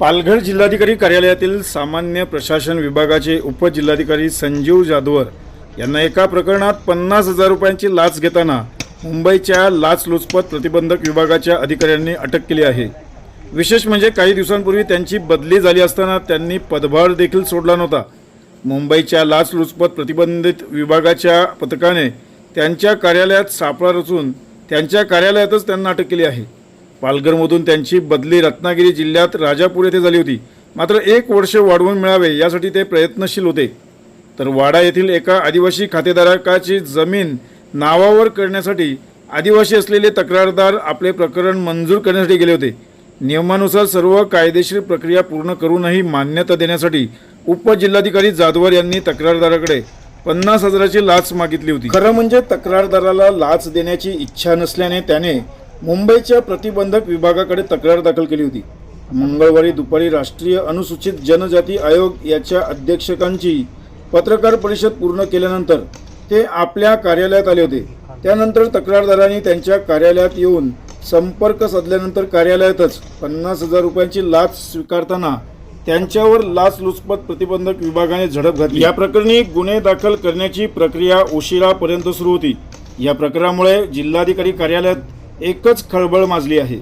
पालघर जिल्हाधिकारी कार्यालयातील सामान्य प्रशासन विभागाचे उपजिल्हाधिकारी संजीव जाधवर यांना एका प्रकरणात पन्नास हजार रुपयांची लाच घेताना मुंबईच्या लाचलुचपत प्रतिबंधक विभागाच्या अधिकाऱ्यांनी अटक केली आहे. विशेष म्हणजे काही दिवसांपूर्वी त्यांची बदली झाली असताना त्यांनी पदभार देखील सोडला नव्हता. मुंबईच्या लाचलुचपत प्रतिबंधित विभागाच्या पथकाने त्यांच्या कार्यालयात सापळा रचून त्यांच्या कार्यालयातच त्यांना अटक केली आहे. पालघरमधून त्यांची बदली रत्नागिरी जिल्ह्यात राजापूर येथे झाली होती. मात्र एक वर्ष वाढवून मिळावे यासाठी ते प्रयत्नशील होते. तर वाडा येथील एका आदिवासी खातेधारकाची जमीन नावावर करण्यासाठी आदिवासी असलेले तक्रारदार आपले प्रकरण मंजूर करण्यासाठी गेले होते. नियमानुसार सर्व कायदेशीर प्रक्रिया पूर्ण करूनही मान्यता देण्यासाठी उपजिल्हाधिकारी जाधवर यांनी तक्रारदाराकडे पन्नास हजाराची लाच मागितली होती. खरं म्हणजे तक्रारदाराला लाच देण्याची इच्छा नसल्याने त्याने मुंबईच्या प्रतिबंधक विभागाकडे तक्रार दाखल केली होती. मंगळवारी दुपारी राष्ट्रीय अनुसूचित जनजाती आयोग याच्या अध्यक्षकांची पत्रकार परिषद पूर्ण केल्यानंतर ते आपल्या कार्यालयात आले होते. त्यानंतर तक्रारदारांनी त्यांच्या कार्यालयात येऊन संपर्क साधल्यानंतर कार्यालयातच पन्नास हजार रुपयांची लाच स्वीकारताना त्यांच्यावर लाचलुचपत प्रतिबंधक विभागाने झडप घातली. या प्रकरणी गुन्हे दाखल करण्याची प्रक्रिया उशिरापर्यंत सुरू होती. या प्रकरणामुळे जिल्हाधिकारी कार्यालयात एकच खळबळ माजली आहे.